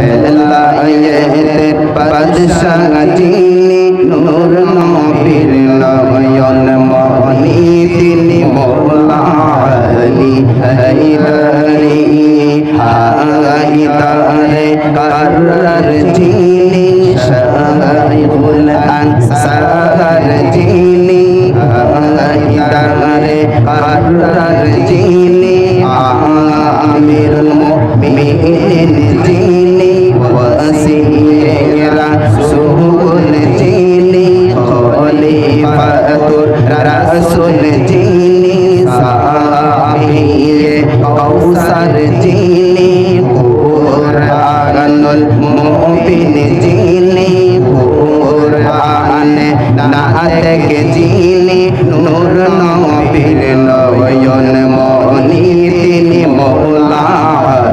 বেলায়েতের বাদশাহ যিনি নূর নবীর নয়ন মনি তিনি মৌলা আলী হায়দারি হায়দারে কারার যিনি শাইখুল নয়ন মনি তিনি মৌলা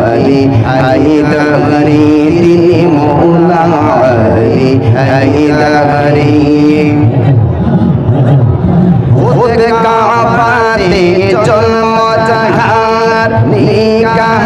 আলী হায়দারি তিনি মৌলা আলী হায়দারি খুদ কাবাতে জন্ম জাহার নিগাহ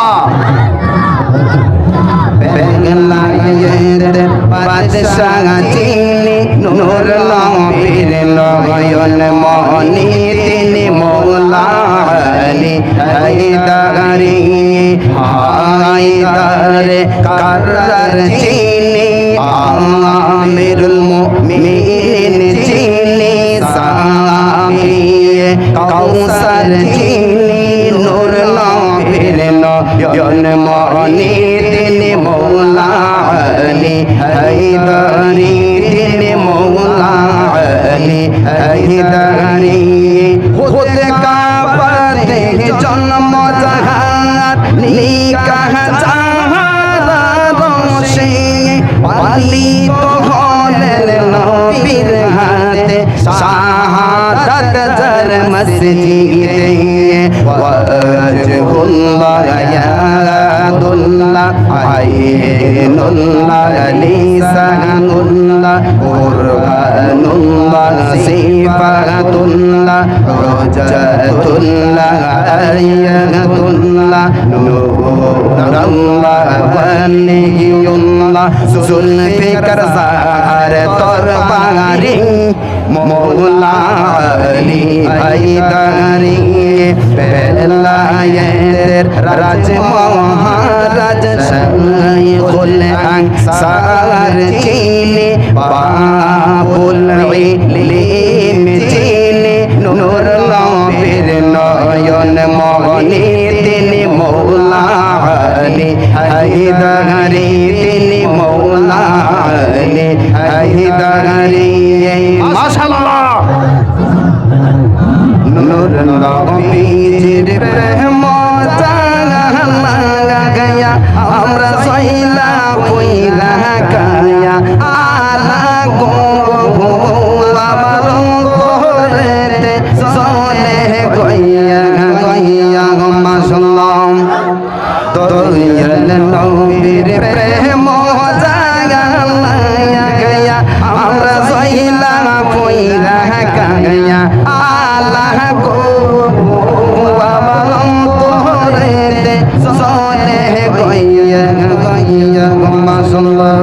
বাদশাহ যিনি নূর নবীর নয়ন মনি মৌলা আলী হায়দারি হায়দারে কারার যিনি আমিরুল মুমিনিন যিনি সাফিয়ে কৌসার যিনি নূর নবীর নয়ন মনি আলী হায়দারি হতে কাবাতে জন্ম জাহার নিকাহ জাহার রোশে পালিত হলেন নবীর হাতে। শাহাদাত জর মসজিদে ইয়াদুল্লাহ আইনুল্লাহ লিসানুল্লাহ কুরআনুল্লাহ সিফাতুল্লাহ হুজ্জাতুল্লাহ আয়াতুল্লাহ নূরুল্লাহ ওয়ালিয়ুল্লাহ জুলফিকার জাহার দরবারি মৌলা আলী হায়দারি বেলায়েতের রাজ মহারাজ শাইখুল আনসার চিনি, বাবুল ইলিম চিনি, নূর নবীর নয়ন মনি তিনি মৌলা আলী নূর নবীর প্রেম জানা গয়া আমরা সইলা কইরা কায়া আলা গো আমার কোরেতে সলে গইয়া গইয়া মাশাআল্লাহ দয়াল নবীর প্রেম মাশাআল্লাহ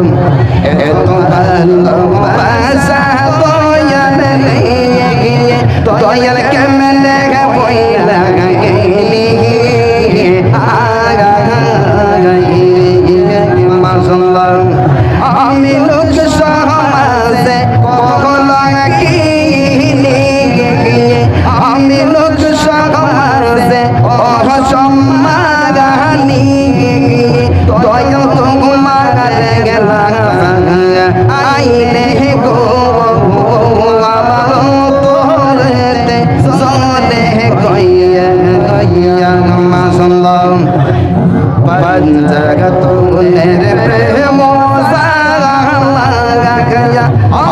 এত ভালোবাসা দয়াল গিয়ে দয়াল কেমনে বইলা গেলি আমি লোক সমাজে কখনো কি আমি লোক সমাজে অসম্মানি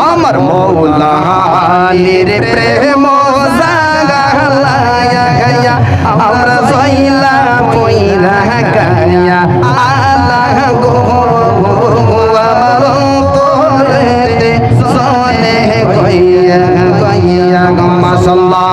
আমার মৌলা আলীর প্রেম আমরা সইলা পইরা গয়া আল্লাহ গো আমার তোরে সনে গইয়া গইয়া মাশাল্লাহ